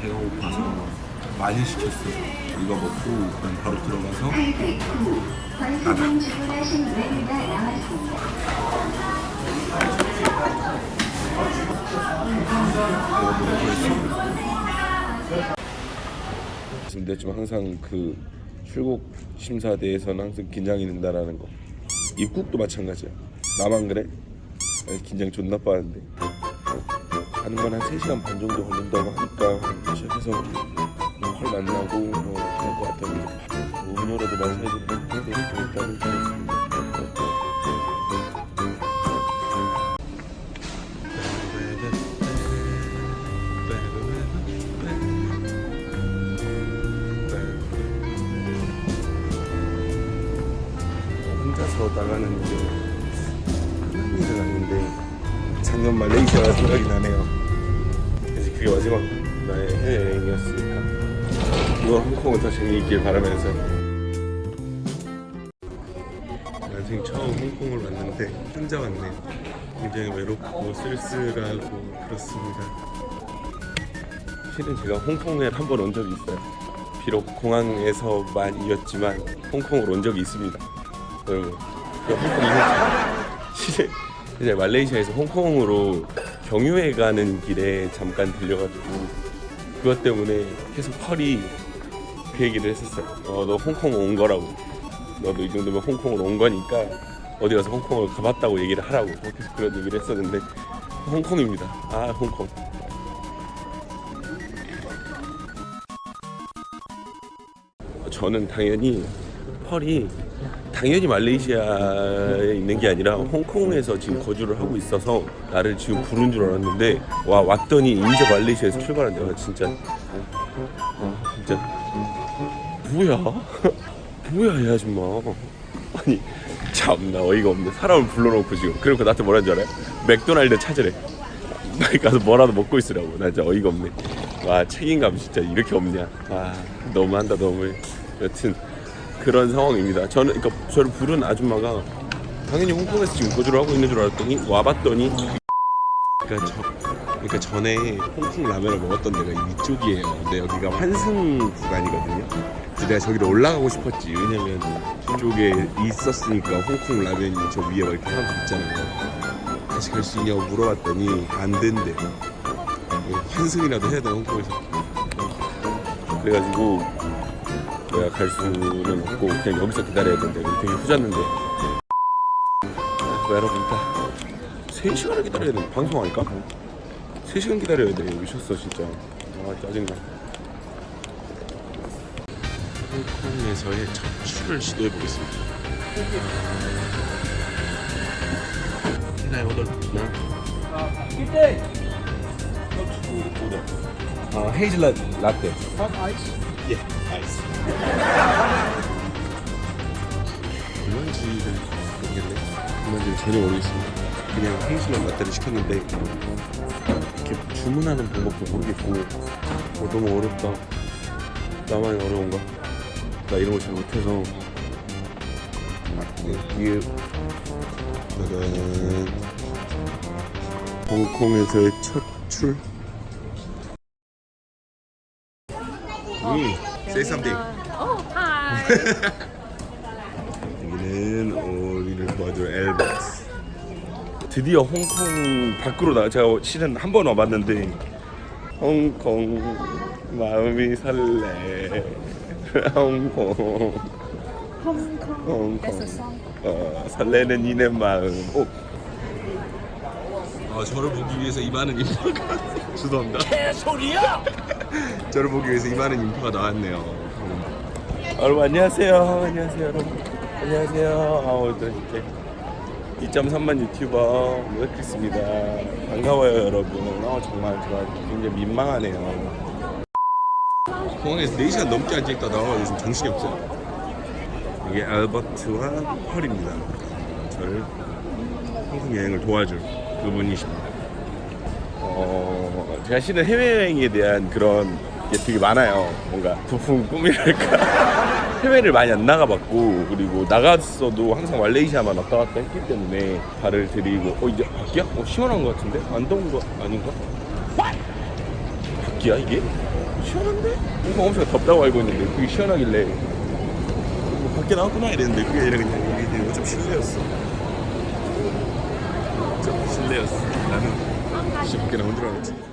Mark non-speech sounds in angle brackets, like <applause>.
배가 고파서 많이 시켰어. 이거 먹고 그냥 바로 들어가서 메뉴가 나왔습니다. 말씀드렸지만 항상 그 출국 심사대에서는 항상 긴장이 된다라는 거. 입국도 마찬가지야. 나만 그래? 긴장 존나 빠는데. 가는 건 한 3시간 반 정도 걸린다고 하니까 시작해서 뭐헐 만나고 뭐 그럴 것뭐 음료라도 마셔야지 근데 일단은 그렇습니다. 혼자서 나가는 게 흔한 일은 아닌데 작년 말 레이시아가 생각이 나네요. 그래서 그게 마지막 나의 해외여행이었으니까 이번 홍콩을 더 재미있길 바라면서 난생 처음 홍콩을 왔는데 혼자 왔네요. 굉장히 외롭고 쓸쓸하고 그렇습니다. 실은 제가 홍콩에 한 번 온 적이 있어요. 비록 공항에서만 이었지만 홍콩을 온 적이 있습니다. 여러분, 그 실제 이제 말레이시아에서 홍콩으로 경유해 가는 길에 잠깐 들려가지고 그것 때문에 계속 펄이 그 얘기를 했었어요. 어, 너 홍콩 온 거라고. 너도 이 정도면 홍콩으로 온 거니까 어디 가서 홍콩을 가봤다고 얘기를 하라고. 계속 그런 얘기를 했었는데 홍콩입니다. 아 홍콩. 저는 당연히 펄이 당연히 말레이시아에 있는 게 아니라 홍콩에서 지금 거주를 하고 있어서 나를 지금 부른 줄 알았는데 와 왔더니 인제 말레이시아에서 출발한 내가 진짜. 아 진짜. 뭐야? <laughs> 뭐야 이 아줌마? 아니 참나 어이가 없네. 사람을 불러놓고 지금. 그리고 나한테 뭐라는 줄 알아요? 맥도날드 찾으래. 빨리 가서 뭐라도 먹고 있으라고. 나 진짜 어이가 없네. 와 책임감 진짜 이렇게 없냐. 아 너무한다 너무해 여튼 그런 상황입니다. 저는 그러니까 저를 부른 아줌마가 당연히 홍콩에서 지금 거주를 하고 있는 줄 알았더니 와봤더니 그러니까 저 그러니까 전에 홍콩 라면을 먹었던 데가 이쪽이에요. 근데 여기가 환승 구간이거든요. 그래서 내가 저기로 올라가고 싶었지. 왜냐면 저쪽에 있었으니까 홍콩 라면이 저 위에 막 이렇게 하나 있잖아요. 다시 갈 수 있냐고 물어봤더니 안 된대 환승이라도 해야 돼 홍콩에서? 그래가지고 내가 갈 수는 없고 그냥 여기서 기다려야 된대 되게 후졌는데. 아, 여러분 다 3시간을 기다려야 돼. 방송할까? 3시간 기다려야 돼. 미쳤어 진짜. 아 짜증나. 홍콩에서의 첫 출을 시도해 보겠습니다. Can I order now? 어, 헤이즐넛 라떼 예, 아이스. 얼마인지를 모르겠네. 얼마인지 전혀 모르겠습니다. 그냥 헤이즐넛 라떼를 시켰는데 이렇게 주문하는 방법도 모르겠고 어, 너무 어렵다. 나만 어려운가? 나 이런 거 잘 못해서 네, 이게 짜잔 홍콩에서의 첫 출. 음, say something. Oh, hi. <laughs> 여기는 우리를 도와줄 엘버스. 드디어 홍콩 밖으로 나 제가 실은 한 번 와봤는데 홍콩 마음이 설레 <laughs> 홍콩. 홍콩 That's a song. 어, 설레는 이내 마음 오. 아 저를 보기 위해서 이 많은 인파가 죄송합니다. 개소리야! <laughs> 저를 보기 위해서 이 많은 인파가 나왔네요. 음. 여러분 안녕하세요. 안녕하세요 여러분. 안녕하세요. 아 오늘 이렇게 2.3만 유튜버 모데크리스입니다. 반가워요 여러분. 아 정말 제가 굉장히 민망하네요. 공항에서 4시간 넘게 앉아있다 나와 요즘 정신이 없어요. 이게 알버트와 펄입니다. 저를 한국 여행을 도와줄 그분이십니다 어, 제가 실은 해외여행에 대한 그런 게 되게 많아요 뭔가 부품 꿈이랄까 <laughs> 해외를 많이 안 나가봤고 그리고 나갔어도 항상 말레이시아만 왔다 갔다 했기 때문에 발을 들이고 어 이제 바퀴야? 어 시원한 것 같은데? 안 더운 거 아닌가? 바퀴야 이게? 시원한데? 엄청 엄청 덥다고 알고 있는데 그게 시원하길래 뭐 밖에 나왔구나 이랬는데 그게 아니라 그냥 이게 좀 실내였어 좀 실내였어. 나는 쉽게 나온 줄 알았지